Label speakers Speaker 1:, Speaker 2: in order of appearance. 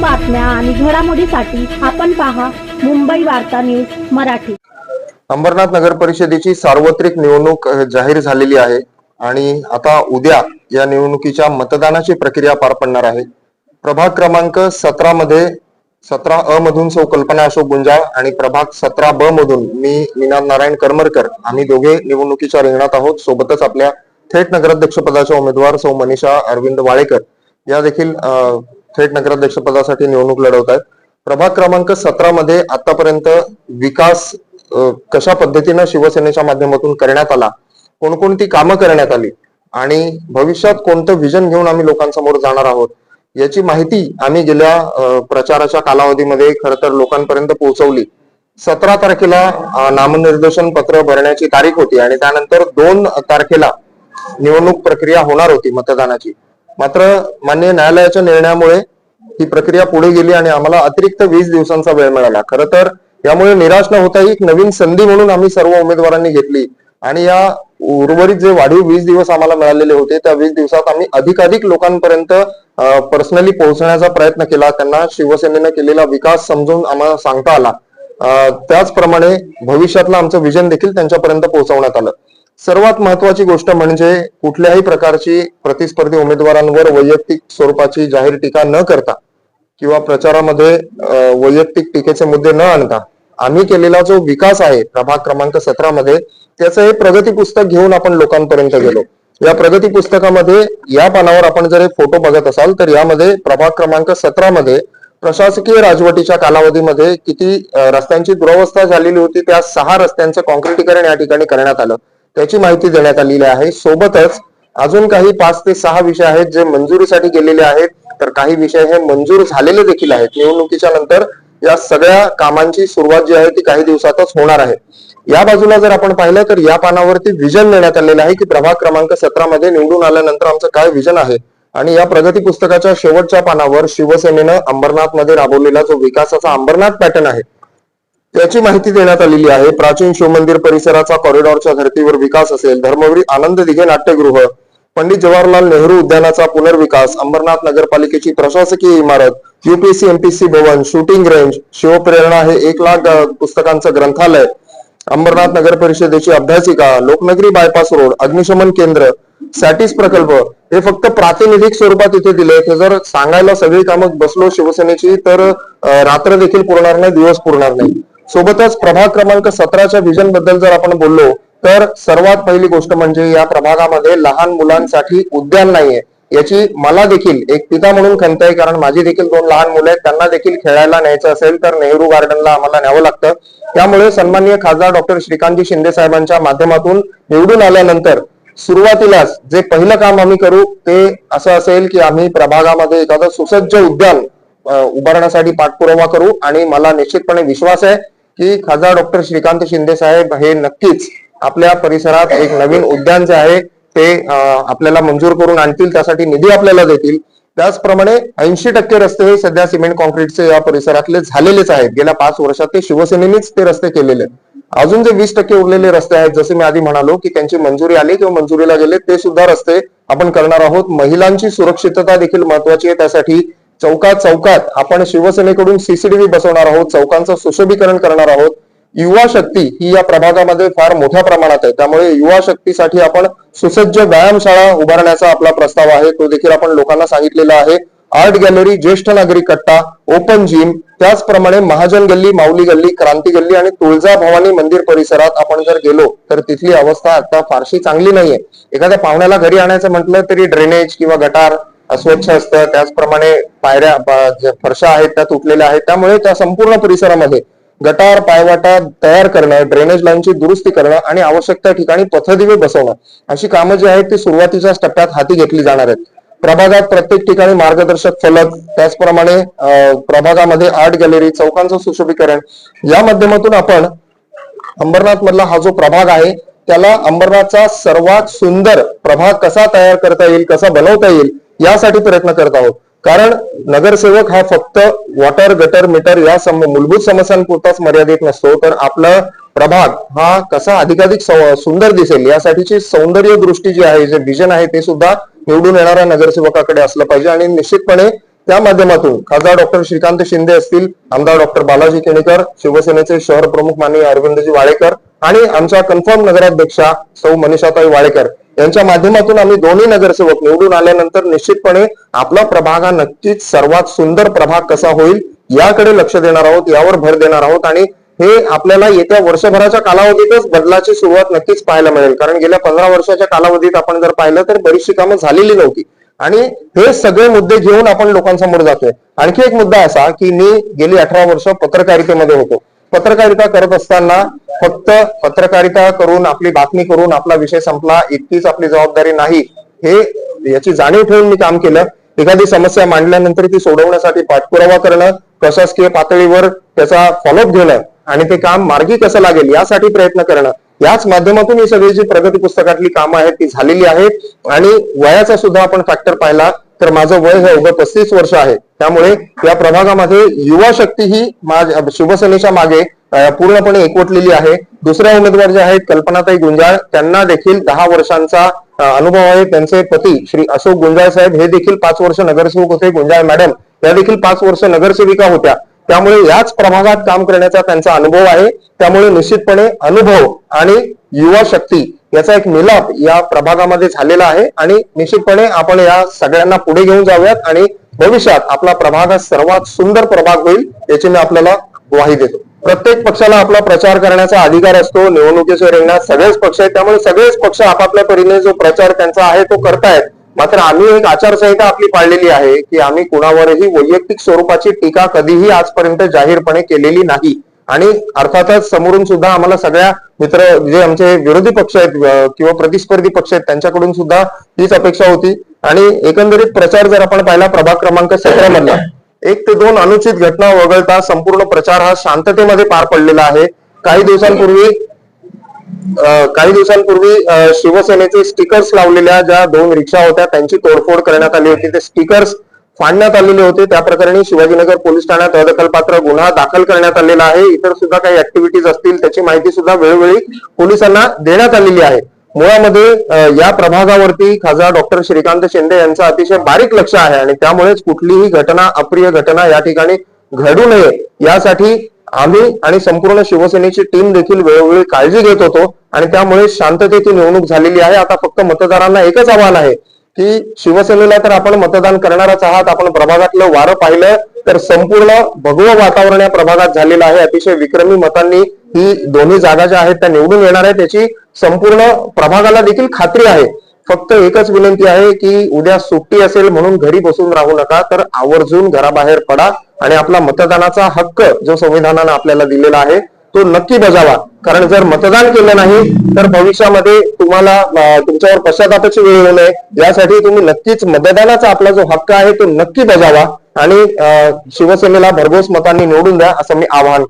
Speaker 1: बातम्या आणि घडामोडीसाठी आपण पहा मुंबई वार्ता न्यूज मराठी.
Speaker 2: अंबरनाथ नगर परिषदेची सार्वत्रिक निवडणूक जाहीर झालेली आहे आणि आता उद्या या निवडणुकीच्या मतदानाची प्रक्रिया पार पडणार आहे. प्रभाग क्रमांक सतरा मध्ये सतरा अ मधून सौ कल्पना अशोक गुंजाळ आणि प्रभाग सतरा ब मधून मी निनाद नारायण करमरकर. आम्ही दोघे निवडणुकीच्या रिंगणात आहोत. सोबतच आपल्या थेट नगराध्यक्ष पदाच्या उमेदवार सौ मनीषा अरविंद वाळेकर. या देखील थेट नगराध्यक्ष पदासाठी निवडणूक लढवत आहेत प्रभाग क्रमांक सतरा मध्ये आतापर्यंत विकास कशा पद्धतीनं शिवसेनेच्या माध्यमातून करण्यात आला? कोणकोणती कामं करण्यात आली? आणि भविष्यात कोणतं विजन घेऊन आम्ही लोकांसमोर जाणार आहोत? याची माहिती आम्ही गेल्या प्रचाराच्या कालावधीमध्ये खर तर लोकांपर्यंत पोहोचवली. सतरा तारखेला नामनिर्देशन पत्र भरण्याची तारीख होती आणि त्यानंतर दोन तारखेला निवडणूक प्रक्रिया होणार होती मतदानाची. मात्र मान्य न्यायालयाच्या निर्णयामुळे ही प्रक्रिया पुढे गेली आणि आम्हाला अतिरिक्त वीस दिवसांचा वेळ मिळाला. खरं तर यामुळे निराश न होता ही एक नवीन संधी म्हणून आम्ही सर्व उमेदवारांनी घेतली. आणि या उर्वरित जे वाढीव वीस दिवस आम्हाला मिळालेले होते त्या वीस दिवसात आम्ही अधिकाधिक लोकांपर्यंत पर्सनली पोहोचण्याचा प्रयत्न केला. त्यांना शिवसेनेनं केलेला विकास समजून आम्हाला सांगता आला. त्याचप्रमाणे भविष्यातलं आमचं विजन देखील त्यांच्यापर्यंत पोहोचवण्यात आलं. सर्वात महत्वाची गोष्ट म्हणजे कुठल्याही प्रकारची प्रतिस्पर्धी उमेदवारांवर वैयक्तिक स्वरूपाची जाहीर टीका न करता किंवा प्रचारामध्ये वैयक्तिक टीकेचे मुद्दे न आणता आम्ही केलेला जो विकास आहे प्रभाग क्रमांक सतरा मध्ये त्याचं हे प्रगती पुस्तक घेऊन आपण लोकांपर्यंत गेलो. या प्रगती पुस्तकामध्ये या पानावर आपण जर हे फोटो बघत असाल तर यामध्ये प्रभाग क्रमांक सतरा मध्ये प्रशासकीय राजवटीच्या कालावधीमध्ये किती रस्त्यांची दुरवस्था झालेली होती त्या सहा रस्त्यांचं कॉन्क्रिटीकरण या ठिकाणी करण्यात आलं. त्याची माहिती देण्यात आलेली आहे. सोबतच अजून काही पाच ते सहा विषय आहेत जे मंजुरीसाठी गेलेले आहेत. तर काही विषय हे मंजूर झालेले देखील आहेत. निवडणुकीच्या नंतर या सगळ्या कामांची सुरुवात जी आहे ती काही दिवसातच होणार आहे. या बाजूला जर आपण पाहिलं तर या पानावरती विजन देण्यात आलेलं आहे की प्रभाग क्रमांक सतरा मध्ये निवडून आल्यानंतर आमचं काय विजन आहे? आणि या प्रगती पुस्तकाच्या शेवटच्या पानावर शिवसेनेनं अंबरनाथमध्ये राबवलेला जो विकासाचा अंबरनाथ पॅटर्न आहे याची माहिती देण्यात आलेली आहे. प्राचीन शिवमंदिर परिसराचा कॉरिडॉरच्या धर्तीवर विकास असेल. धर्मवीर आनंद दिघे नाट्यगृह पंडित जवाहरलाल नेहरू उद्यानाचा पुनर्विकास अंबरनाथ नगरपालिकेची प्रशासकीय इमारत युपीएससी एमपीसी भवन शूटिंग रेंज शिवप्रेरणा हे एक लाख पुस्तकांचं ग्रंथालय अंबरनाथ नगर परिषदेची अभ्यासिका लोकनगरी बायपास रोड अग्निशमन केंद्र सॅटिस प्रकल्प हे फक्त प्रातिनिधिक स्वरूपात इथे दिले हे जर सांगायला सगळी कामं बसलो शिवसेनेची तर रात्र देखील पुरणार नाही दिवस पुरणार नाही. सोबतच प्रभाग क्रमांक सतराच्या विजनबद्दल जर आपण बोललो तर सर्वात पहिली गोष्ट म्हणजे या प्रभागामध्ये लहान मुलांसाठी उद्यान नाहीये. याची मला देखील एक पिता म्हणून खंत आहे कारण माझी देखील दोन लहान मुलं आहेत त्यांना देखील खेळायला न्यायचं असेल तर नेहरू गार्डनला आम्हाला न्यावं लागतं. त्यामुळे सन्माननीय खासदार डॉक्टर श्रीकांतजी शिंदे साहेबांच्या माध्यमातून निवडून आल्यानंतर सुरुवातीलाच जे पहिलं काम आम्ही करू ते असं असेल की आम्ही प्रभागामध्ये एखादं सुसज्ज उद्यान उभारण्यासाठी पाठपुरावा करू आणि मला निश्चितपणे विश्वास आहे की खासदार डॉक्टर श्रीकांत शिंदे साहेब हे नक्कीच आपल्या परिसरात एक नवीन उद्यान जे आहे. ते आपल्याला मंजूर करून आणतील त्यासाठी निधी आपल्याला देतील. त्याचप्रमाणे ऐंशी टक्के रस्ते हे सध्या सिमेंट कॉन्क्रीटचे या परिसरातले झालेलेच आहेत. गेल्या पाच वर्षात ते शिवसेनेनेच ते रस्ते केलेले आहेत. अजून जे वीस टक्के उरलेले रस्ते आहेत जसे मी आधी म्हणालो की त्यांची मंजुरी आली किंवा मंजुरीला गेले ते सुद्धा रस्ते आपण करणार आहोत. महिलांची सुरक्षितता देखील महत्वाची आहे. त्यासाठी चौकात चौकात आपण शिवसेनेकडून सीसीटीव्ही बसवणार आहोत चौकांचं सुशोभीकरण करणार आहोत. युवा शक्ती ही या प्रभागामध्ये फार मोठ्या प्रमाणात आहे. त्यामुळे युवा शक्तीसाठी आपण सुसज्ज व्यायामशाळा उभारण्याचा आपला प्रस्ताव आहे. तो देखील आपण लोकांना सांगितलेला आहे. आर्ट गॅलरी ज्येष्ठ नागरिक कट्टा ओपन जिम त्याचप्रमाणे महाजन गल्ली माऊली गल्ली क्रांती गल्ली आणि तुळजा भवानी मंदिर परिसरात आपण जर गेलो तर तिथली अवस्था आता फारशी चांगली नाहीये. एखाद्या पाहुण्याला घरी आणायचं म्हटलं तरी ड्रेनेज किंवा गटार अस्वच्छ असतं त्याचप्रमाणे पायऱ्या ज्या फरशा आहेत त्या तुटलेल्या आहेत त्यामुळे त्या संपूर्ण परिसरामध्ये गटार पायवाटा तयार करणं ड्रेनेज लाईनची दुरुस्ती करणं आणि आवश्यक त्या ठिकाणी पथदिवे बसवणं अशी कामं जी आहेत ती सुरुवातीच्या टप्प्यात हाती घेतली जाणार आहेत. प्रभागात प्रत्येक ठिकाणी मार्गदर्शक फलक त्याचप्रमाणे प्रभागामध्ये आर्ट गॅलरी चौकांचं सुशोभीकरण या माध्यमातून आपण अंबरनाथ मधला हा जो प्रभाग आहे त्याला अंबरनाथचा सर्वात सुंदर प्रभाग कसा तयार करता येईल कसा बनवता येईल यासाठी प्रयत्न करत आहोत. कारण नगरसेवक हा फक्त वॉटर गटर मीटर या सम- मूलभूत समस्यांपुरताच मर्यादित नसतो. तर आपला प्रभाग हा कसा अधिकाधिक सुंदर दिसेल यासाठीची सौंदर्य दृष्टी जी आहे जे विजन आहे ते सुद्धा निवडून येणाऱ्या नगरसेवकाकडे असलं पाहिजे. आणि निश्चितपणे त्या माध्यमातून खासदार डॉक्टर श्रीकांत शिंदे असतील आमदार डॉक्टर बालाजी केणेकर शिवसेनेचे शहर प्रमुख माननीय अरविंदजी वाळेकर आणि आमच्या कन्फर्म नगराध्यक्षा सौ मनीषाताई वाळेकर यांच्या माध्यमातून आम्ही दोन्ही नगरसेवक निवडून आल्यानंतर निश्चितपणे आपला प्रभाग हा नक्कीच सर्वात सुंदर प्रभाग कसा होईल याकडे लक्ष देणार आहोत यावर भर देणार आहोत आणि हे आपल्याला येत्या वर्षभराच्या कालावधीतच बदलाची सुरुवात नक्कीच पाहायला मिळेल. कारण गेल्या पंधरा वर्षाच्या कालावधीत आपण जर पाहिलं तर बरीचशी कामं झालेली नव्हती. आणि हे सगळे मुद्दे घेऊन आपण लोकांसमोर जातोय. आणखी एक मुद्दा असा की मी गेली अठरा वर्ष पत्रकारितेमध्ये होतो. पत्रकारिता करत असताना फक्त पत्रकारिता करून आपली बातमी करून आपला विषय संपला इतकीच आपली जबाबदारी नाही हे याची जाणीव ठेवून मी काम केलं. एखादी समस्या मांडल्यानंतर ती सोडवण्यासाठी पाठपुरावा करणं प्रशासकीय पातळीवर त्याचा फॉलोअप घेणं आणि ते काम मार्गी कसं लागेल यासाठी प्रयत्न करणं. याच माध्यमातून ही सगळी जी प्रगती पुस्तकातली कामं आहेत ती झालेली आहेत आणि वयाचा सुद्धा आपण फॅक्टर पाहिला. तर माझं वय हे अवघं पस्तीस वर्ष आहे. त्यामुळे या प्रभागामध्ये युवा शक्ती ही माझ्या शिवसेनेच्या मागे पूर्णपणे एकवटलेली आहे. दुसऱ्या उमेदवार जे आहेत कल्पनाताई गुंजाळ त्यांना देखील दहा वर्षांचा अनुभव आहे. त्यांचे पती श्री अशोक गुंजाळ साहेब हे देखील पाच वर्ष नगरसेवक होते. गुंजाळ मॅडम या देखील पाच वर्ष नगरसेविका होत्या. त्यामुळे याच प्रभागात काम करण्याचा त्यांचा अनुभव आहे. त्यामुळे निश्चितपणे अनुभव आणि युवा शक्ती याचा एक मिलाप या प्रभागामध्ये झालेला आहे आणि निश्चितपणे आपण या सगळ्यांना पुढे घेऊन जाऊयात आणि भविष्यात आपला प्रभाग हा सर्वात सुंदर प्रभाग होईल याची मी आपल्याला ग्वाही देतो. प्रत्येक पक्षाला आपला प्रचार करण्याचा अधिकार असतो निवडणुकीच्या रिंगणात सगळेच पक्ष आहेत त्यामुळे सगळेच पक्ष आपापल्या परीने जो प्रचार त्यांचा आहे तो करतायत. मात्र आम्ही एक आचारसंहिता आपली पाळलेली आहे की आम्ही कुणावरही वैयक्तिक स्वरूपाची टीका कधीही आजपर्यंत जाहीरपणे केलेली नाही. आणि अर्थातच समोरून सुद्धा आम्हाला सगळ्या मित्र जे आमचे विरोधी पक्ष आहेत किंवा प्रतिस्पर्धी पक्ष आहेत त्यांच्याकडून सुद्धा हीच अपेक्षा होती. आणि एकंदरीत प्रचार जर आपण पाहिला प्रभाग क्रमांक सतरा मधला एक ते दोन अनुचित घटना वगळता संपूर्ण प्रचार हा शांततेमध्ये पार पडलेला आहे. काही दिवसांपूर्वी काही दिवसांपूर्वी शिवसेनेचे स्टिकर्स लावलेल्या ज्या दोन रिक्षा होत्या त्यांची तोडफोड करण्यात आली होती. ते स्टिकर्स फाडण्यात आलेले होते. त्या प्रकरणी शिवाजीनगर पोलीस ठाण्यात अदखलपात्र गुन्हा दाखल करण्यात आलेला आहे. इतर सुद्धा काही ऍक्टिव्हिटीज असतील त्याची माहिती सुद्धा वेळोवेळी पोलिसांना देण्यात आलेली आहे. मुळामध्ये या प्रभागावरती खासदार डॉक्टर श्रीकांत शिंदे यांचं अतिशय बारीक लक्ष आहे आणि त्यामुळेच कुठलीही घटना अप्रिय घटना या ठिकाणी घडू नये. यासाठी आम्ही आणि संपूर्ण शिवसेनेची टीम देखील वेळोवेळी काळजी घेत होतो आणि त्यामुळे शांततेची निवडणूक झालेली आहे. आता फक्त मतदारांना एकच आव्हान आहे. की शिवसेनेला तर आपण मतदान करणारच आहात. आपण प्रभागातलं वारं पाहिलं तर संपूर्ण भगवं वातावरण या प्रभागात झालेलं आहे. अतिशय विक्रमी मतांनी ही दोन्ही जागा ज्या आहेत त्या निवडून येणार आहे त्याची संपूर्ण प्रभागाला देखील खात्री आहे. फक्त एकच विनंती आहे की उद्या सुट्टी असेल म्हणून घरी बसून राहू नका तर आवर्जून घराबाहेर पडा आणि आपला मतदानाचा हक्क जो संविधानानं आपल्याला दिलेला आहे तो नक्की बजावा. कारण जर मतदान केलं नाही तर भविष्यामध्ये तुम्हाला तुमच्यावर पश्चातापाची वेळ येऊ नये. यासाठी तुम्ही नक्कीच मतदानाचा आपला जो हक्क आहे तो नक्की बजावा. आणि अं, शिवसेनेला भरघोस मतांनी निवडून द्या असं मी आवाहन